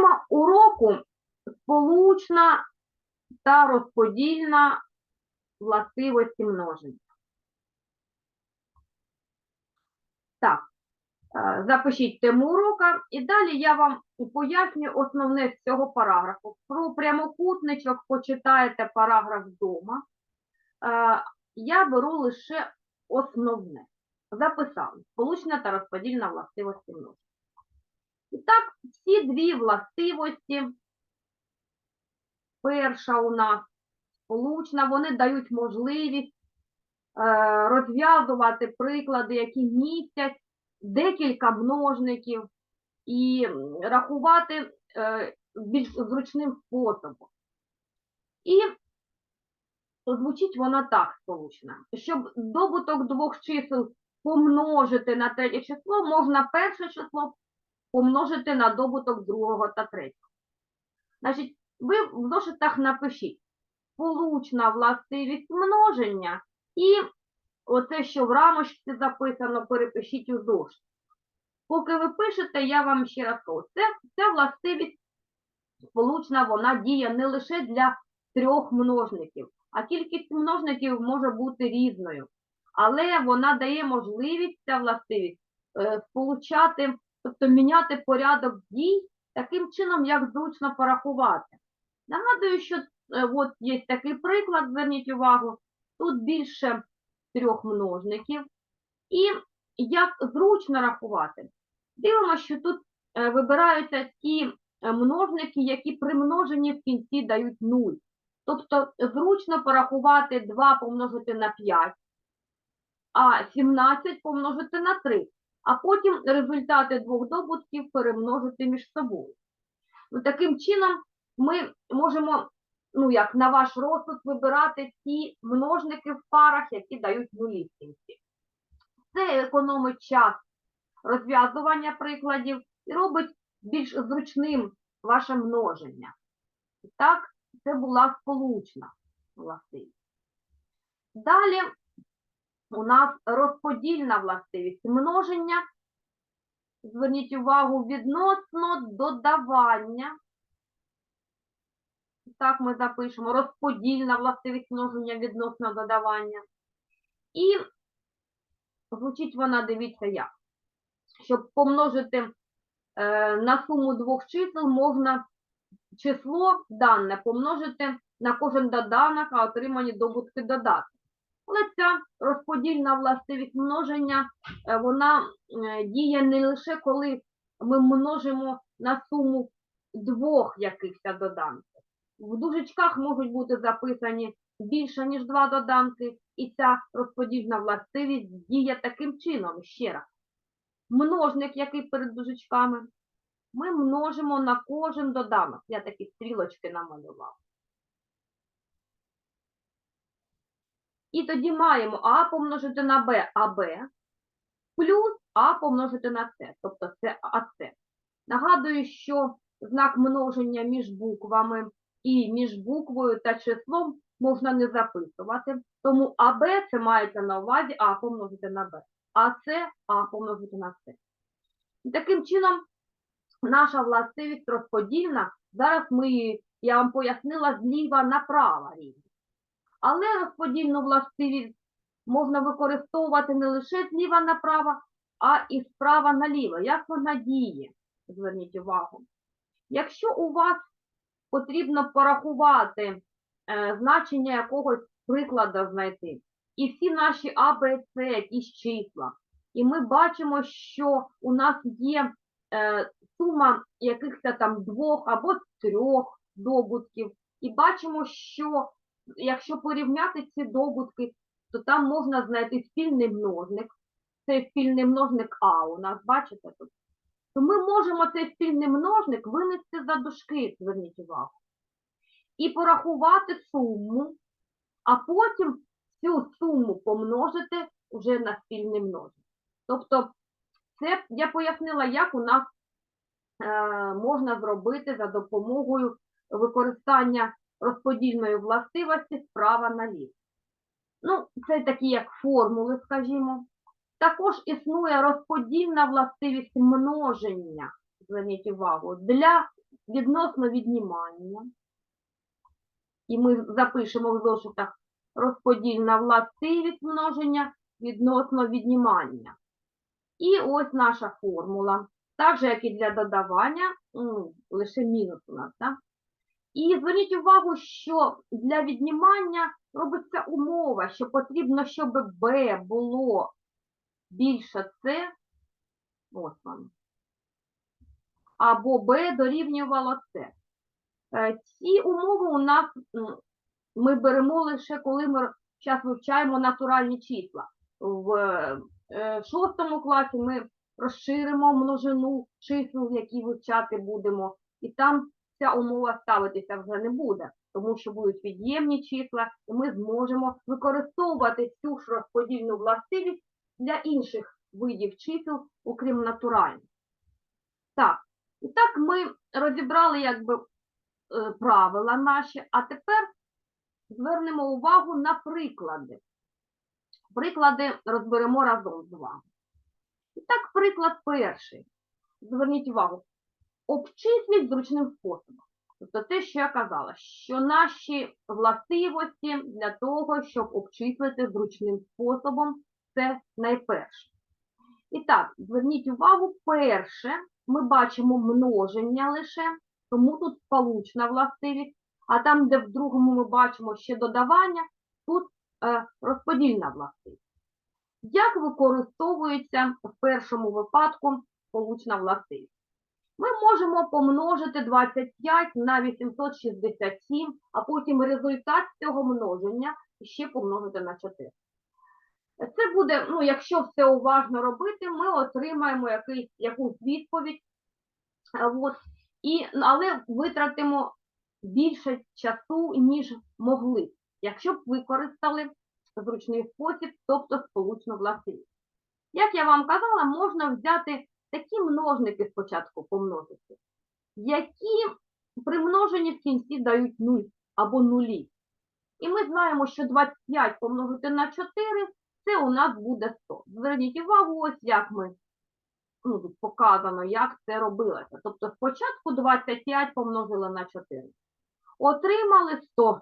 Тема уроку сполучна та розподільна властивості множення. Так, е, запишіть тему урока, і далі я вам поясню основне з цього параграфу. Про прямокутничок почитаєте параграф вдома. Е, Я беру лише основне. Записали. Сполучна та розподільна властивості множення. І так, ці дві властивості, перша у нас сполучна, вони дають можливість е, розв'язувати приклади, які містять декілька множників, і рахувати е, більш зручним способом. І звучить вона так сполучна. Щоб добуток двох чисел помножити на третє число, можна перше число помножити на добуток другого та третього. Значить, ви в зошитах напишіть сполучна властивість множення і оце, що в рамочці записано, перепишіть у зошит. Поки ви пишете, я вам ще раз кажу, це, ця властивість сполучна, вона діє не лише для трьох множників, а кількість множників може бути різною. Але вона дає можливість, ця властивість, е, сполучати тобто міняти порядок дій таким чином, як зручно порахувати. Нагадую, що е, от є такий приклад, зверніть увагу, тут більше трьох множників. І як зручно рахувати? Дивимося, що тут е, вибираються ті е, множники, які при множенні в кінці дають 0. Тобто зручно порахувати 2 помножити на 5, а 17 помножити на 3 а потім результати двох добутків перемножити між собою. Ну, таким чином ми можемо, ну як на ваш розсуд, вибирати ті множники в парах, які дають нулі. Це економить час розв'язування прикладів і робить більш зручним ваше множення. І так, це була сполучна властивість. Далі у нас розподільна властивість множення. Зверніть увагу відносно додавання. Так ми запишемо розподільна властивість множення відносно додавання. І звучить вона, дивіться як. Щоб помножити е, на суму двох чисел, можна число дане помножити на кожен доданок, а отримані добутки додати. Але ця розподільна властивість множення, е, вона е, діє не лише коли ми множимо на суму двох якихось доданків. В дужечках можуть бути записані більше, ніж два доданки, і ця розподільна властивість діє таким чином, ще раз. Множник, який перед дужечками, ми множимо на кожен доданок. Я такі стрілочки намалювала. І тоді маємо А помножити на Б, АБ, плюс А помножити на С, тобто це АС. Нагадую, що знак множення між буквами і між буквою та числом можна не записувати. Тому АБ це мається на увазі А помножити на Б, а А помножити на С. І таким чином, наша властивість розподільна. Зараз ми, я вам пояснила, зліва направо рівно. Але розподільну властивість можна використовувати не лише зліва направо, а і справа наліво. Як вона діє? Зверніть увагу. Якщо у вас потрібно порахувати е, значення якогось прикладу знайти, і всі наші А, Б, С, якісь числа, і ми бачимо, що у нас є е, сума якихось там двох або трьох добутків, і бачимо, що якщо порівняти ці добутки, то там можна знайти спільний множник. Цей спільний множник А у нас, бачите тут? То ми можемо цей спільний множник винести за дужки, зверніть увагу, і порахувати суму, а потім цю суму помножити вже на спільний множник. Тобто, це я пояснила, як у нас е, можна зробити за допомогою використання розподільної властивості справа наліво. Ну, це такі як формули, скажімо. Також існує розподільна властивість множення, зверніть увагу, для відносно віднімання. І ми запишемо в зошитах розподільна властивість множення відносно віднімання. І ось наша формула. Так же, як і для додавання, ну, лише мінус у нас, так? І зверніть увагу, що для віднімання робиться умова, що потрібно, щоб b було більше c, ось воно, або b дорівнювало c. Е, Ці умови у нас ми беремо лише коли ми зараз вивчаємо натуральні числа. В е, шостому класі ми розширимо множину чисел, які вивчати будемо, і там ця умова ставитися вже не буде, тому що будуть від'ємні числа, і ми зможемо використовувати цю ж розподільну властивість для інших видів чисел, окрім натуральних. Так, і так ми розібрали якби е, правила наші, а тепер звернемо увагу на приклади. Приклади розберемо разом з вами. І так, приклад перший. Зверніть увагу. Обчисліть зручним способом. Тобто те, що я казала, що наші властивості для того, щоб обчислити зручним способом, це найперше. І так, зверніть увагу, перше, ми бачимо множення лише, тому тут сполучна властивість, а там, де в другому ми бачимо ще додавання, тут е, розподільна властивість. Як використовується в першому випадку сполучна властивість? Ми можемо помножити 25 на 867, а потім результат цього множення ще помножити на 4. Це буде, ну, якщо все уважно робити, ми отримаємо якийсь, якусь відповідь, от, і, але витратимо більше часу, ніж могли, якщо б використали зручний спосіб, тобто сполучну властивість. Як я вам казала, можна взяти такі множники спочатку помножити, які при множенні в кінці дають 0 або нулі. І ми знаємо, що 25 помножити на 4 це у нас буде 100. Зверніть увагу, ось як ми, ну, тут показано, як це робилося. Тобто спочатку 25 помножили на 4. Отримали 100,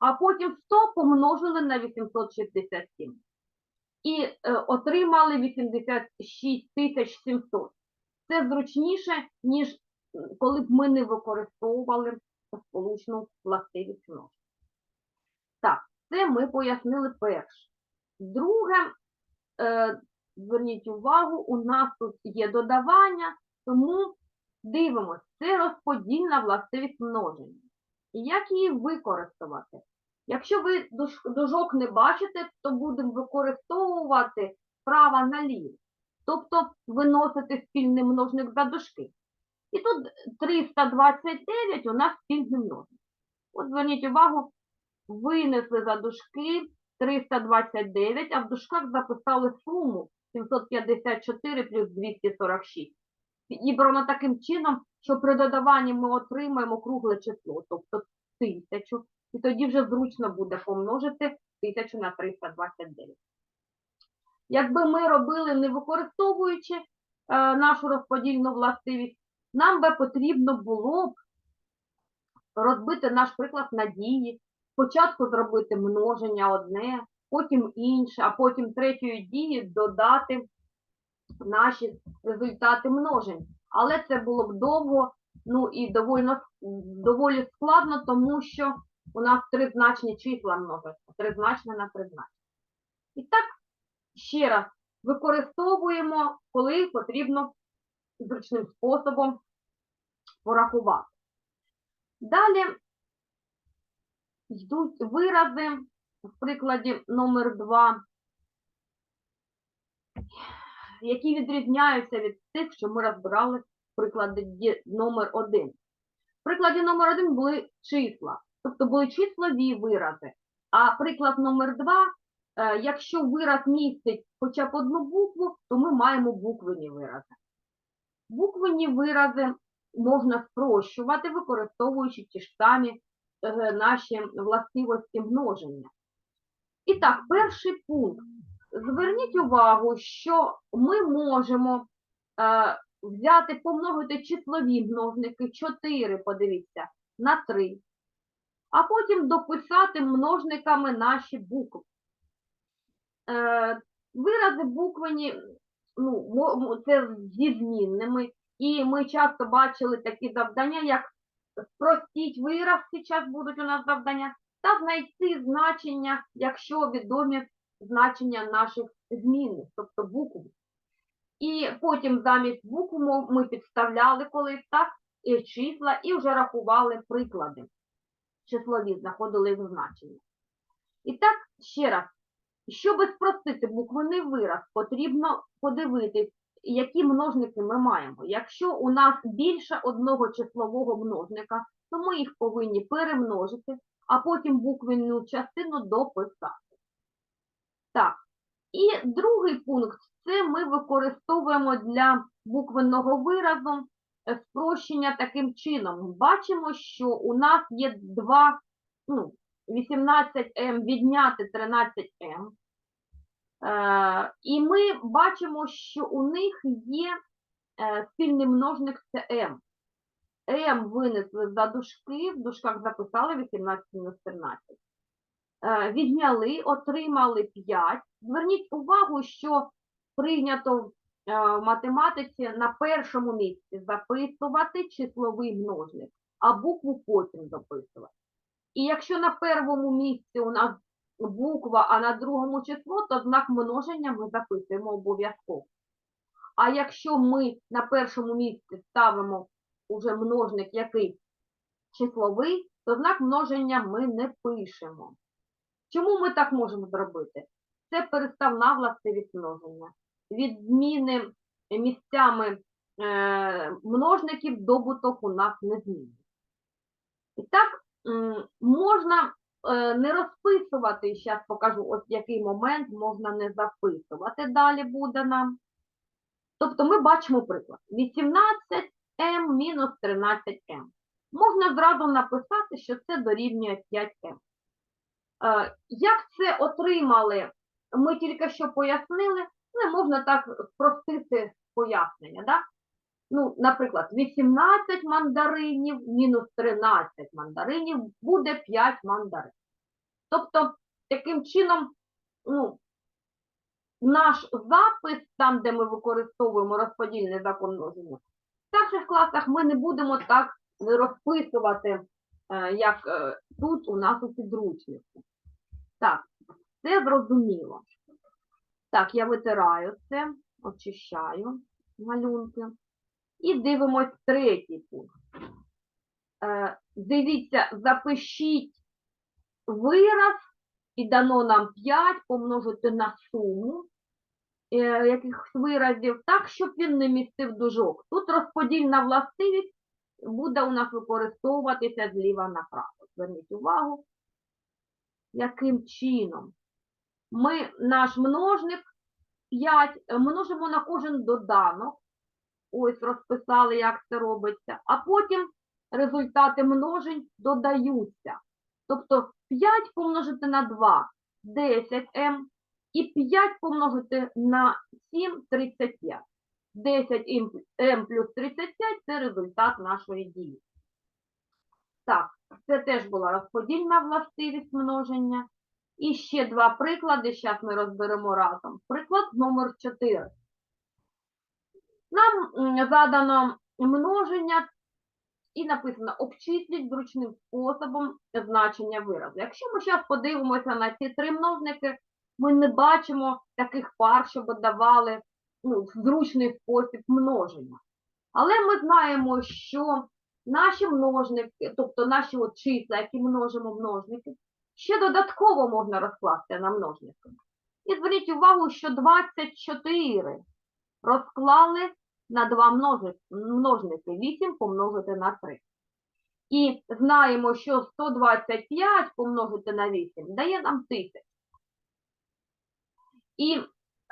а потім 100 помножили на 867 і е, отримали 86 700. Це зручніше, ніж коли б ми не використовували сполучну властивість множення. Так, це ми пояснили перше. Друге, е, зверніть увагу, у нас тут є додавання, тому дивимося, це розподільна властивість множення. І як її використовувати? Якщо ви дужок не бачите, то будемо використовувати справа наліво. Тобто виносити спільний множник за дужки. І тут 329 у нас спільний множник. От зверніть увагу, винесли за дужки 329, а в дужках записали суму 754 плюс 246. Підібрано таким чином, що при додаванні ми отримаємо кругле число, тобто 1000. І тоді вже зручно буде помножити 1000 на 329. Якби ми робили не використовуючи е, нашу розподільну властивість, нам би потрібно було б розбити наш приклад на дії, спочатку зробити множення одне, потім інше, а потім третьої дії додати наші результати множень. Але це було б довго, ну і доволі, доволі складно, тому що у нас тризначні числа множаться, тризначне на тризначне. І так, ще раз, використовуємо, коли потрібно зручним способом порахувати. Далі йдуть вирази в прикладі номер 2, які відрізняються від тих, що ми розбирали в прикладі номер 1. В прикладі номер 1 були числа, тобто були числові вирази. А приклад номер 2, е, якщо вираз містить хоча б одну букву, то ми маємо буквені вирази. Буквені вирази можна спрощувати, використовуючи ті ж самі е, наші властивості множення. І так, перший пункт. Зверніть увагу, що ми можемо е, взяти, помножити числові множники 4, подивіться, на 3, а потім дописати множниками наші букви. Е, вирази буквені, ну, це зі змінними, і ми часто бачили такі завдання, як спростіть вираз, зараз будуть у нас завдання, та знайти значення, якщо відомі значення наших змінних, тобто букв. І потім замість букв ми підставляли колись так, і числа, і вже рахували приклади. Числові знаходили їх значення. І так, ще раз, щоб спростити буквений вираз, потрібно подивитись, які множники ми маємо. Якщо у нас більше одного числового множника, то ми їх повинні перемножити, а потім буквенну частину дописати. Так, і другий пункт це ми використовуємо для буквенного виразу спрощення таким чином. Бачимо, що у нас є два, ну, 18М відняти 13М. Е, і ми бачимо, що у них є е, спільний множник це М. М винесли за дужки, в дужках записали 18 мінус 13. Е, відняли, отримали 5. Зверніть увагу, що прийнято в е, математиці на першому місці записувати числовий множник, а букву потім дописувати. І якщо на першому місці у нас буква, а на другому число, то знак множення ми записуємо обов'язково. А якщо ми на першому місці ставимо уже множник, який числовий, то знак множення ми не пишемо. Чому ми так можемо зробити? Це переставна властивість множення. Від зміни місцями е, множників добуток у нас не змінюється. І так, можна е, не розписувати, зараз покажу, ось який момент можна не записувати, далі буде нам. Тобто ми бачимо приклад. 18m мінус 13m. Можна зразу написати, що це дорівнює 5m. Е, Як це отримали, ми тільки що пояснили, але можна так спростити пояснення. Да? Ну, наприклад, 18 мандаринів мінус 13 мандаринів буде 5 мандарин. Тобто, таким чином, ну, наш запис, там, де ми використовуємо розподільний закон множення, в старших класах ми не будемо так розписувати, е, як е, тут у нас у підручнику. Так, це зрозуміло. Так, я витираю це, очищаю малюнки. І дивимось третій пункт. Е, дивіться, запишіть вираз, і дано нам 5 помножити на суму е, якихось виразів, так, щоб він не містив дужок. Тут розподільна властивість буде у нас використовуватися зліва направо. Зверніть увагу, яким чином. Ми наш множник 5 множимо на кожен доданок. Ось розписали, як це робиться. А потім результати множень додаються. Тобто 5 помножити на 2 10m і 5 помножити на 7 35. 10m плюс 35 це результат нашої дії. Так, це теж була розподільна властивість множення. І ще два приклади, зараз ми розберемо разом. Приклад номер 4. Нам задано множення і написано обчисліть зручним способом значення виразу. Якщо ми зараз подивимося на ці три множники, ми не бачимо таких пар, щоб давали ну, зручний спосіб множення. Але ми знаємо, що наші множники, тобто наші от числа, які множимо множники, ще додатково можна розкласти на множники. І зверніть увагу, що 24 розклали на два множники 8 помножити на 3. І знаємо, що 125 помножити на 8 дає нам 1000. І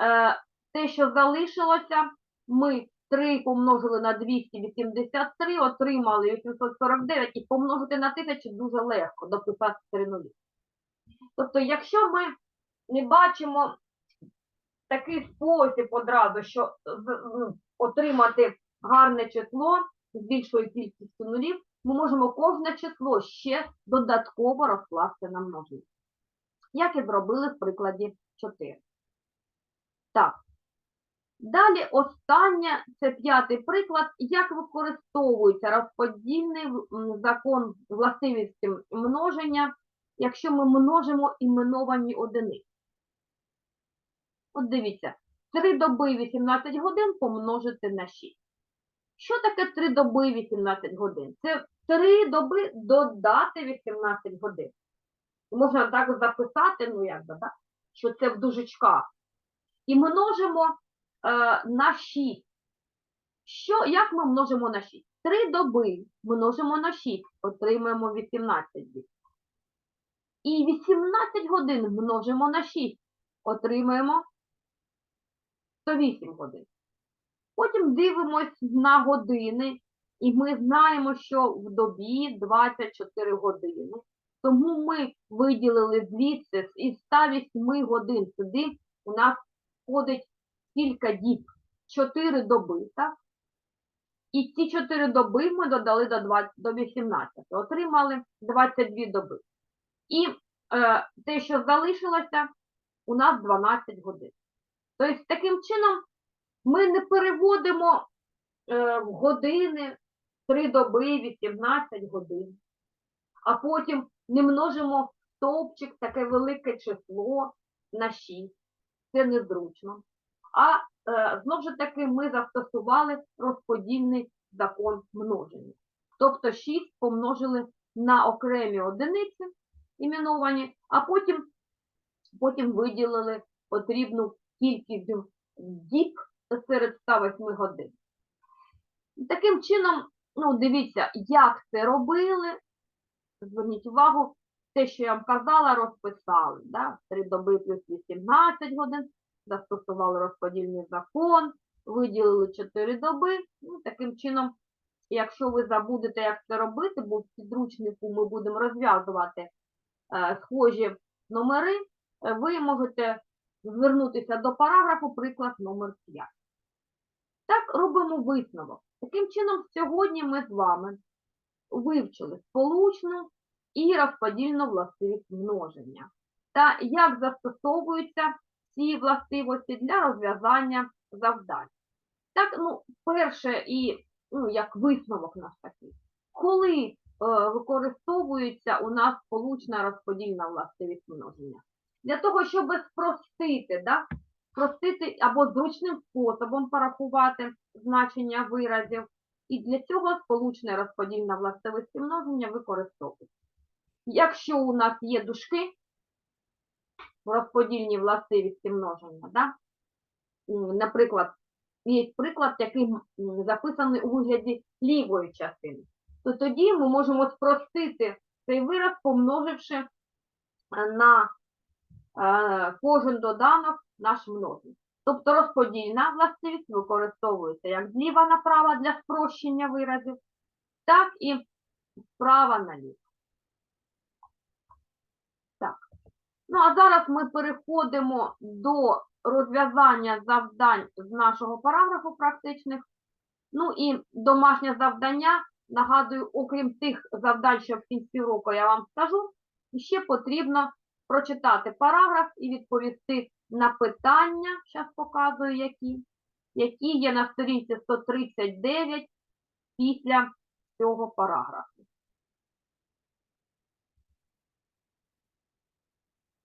е, те, що залишилося, ми 3 помножили на 283, отримали 849 і помножити на 1000 дуже легко дописати 3 нулі. Тобто, якщо ми не бачимо такий спосіб одразу, що ну, отримати гарне число з більшою кількістю нулів, ми можемо кожне число ще додатково розкласти на множник. Як і зробили в прикладі 4. Так. Далі останнє, це п'ятий приклад, як використовується розподільний закон властивості множення, якщо ми множимо іменовані одиниці. От дивіться, 3 доби 18 годин помножити на 6. Що таке 3 доби 18 годин? Це 3 доби додати 18 годин. Можна так записати, ну як би, так? що це в дужечках. І множимо е, на 6. Що, як ми множимо на 6? 3 доби множимо на 6, отримаємо 18 діб. І 18 годин множимо на 6, отримаємо 108 годин. Потім дивимось на години, і ми знаємо, що в добі 24 години. Тому ми виділили звідси із 108 годин сюди у нас входить кілька діб, 4 доби, так? І ці 4 доби ми додали до, 20, до 18, отримали 22 доби. І е, те, що залишилося, у нас 12 годин. Тобто, таким чином, ми не переводимо е, години 3 доби, 18 годин, а потім не множимо стовпчик таке велике число на 6. Це незручно. А е, знову ж таки ми застосували розподільний закон множення. Тобто 6 помножили на окремі одиниці іменовані, а потім, потім виділили потрібну кількість діб серед 108 годин. Таким чином, ну, дивіться, як це робили. Зверніть увагу, те, що я вам казала, розписали. Да? 3 доби плюс 18 годин, застосували розподільний закон, виділили 4 доби. Ну, таким чином, якщо ви забудете, як це робити, бо в підручнику ми будемо розв'язувати схожі номери, е, ви можете звернутися до параграфу, приклад номер 5. Так, робимо висновок. Таким чином, сьогодні ми з вами вивчили сполучну і розподільну властивість множення та як застосовуються ці властивості для розв'язання завдань. Так, ну, перше і ну, як висновок наш такий, коли е, використовується у нас сполучна розподільна властивість множення? Для того, щоб спростити, да, спростити або зручним способом порахувати значення виразів, і для цього сполучна розподільна властивість множення використовується. Якщо у нас є дужки в розподільній властивості множення, да? наприклад, є приклад, який записаний у вигляді лівої частини, то тоді ми можемо спростити цей вираз, помноживши е, на е, кожен доданок наш множник. Тобто розподільна властивість використовується як зліва направо для спрощення виразів, так і справа наліво. Так. Ну, а зараз ми переходимо до розв'язання завдань з нашого параграфу практичних. Ну і домашнє завдання, нагадую, окрім тих завдань, що в кінці року я вам скажу, ще потрібно прочитати параграф і відповісти на питання, зараз показую які, які є на сторінці 139 після цього параграфу.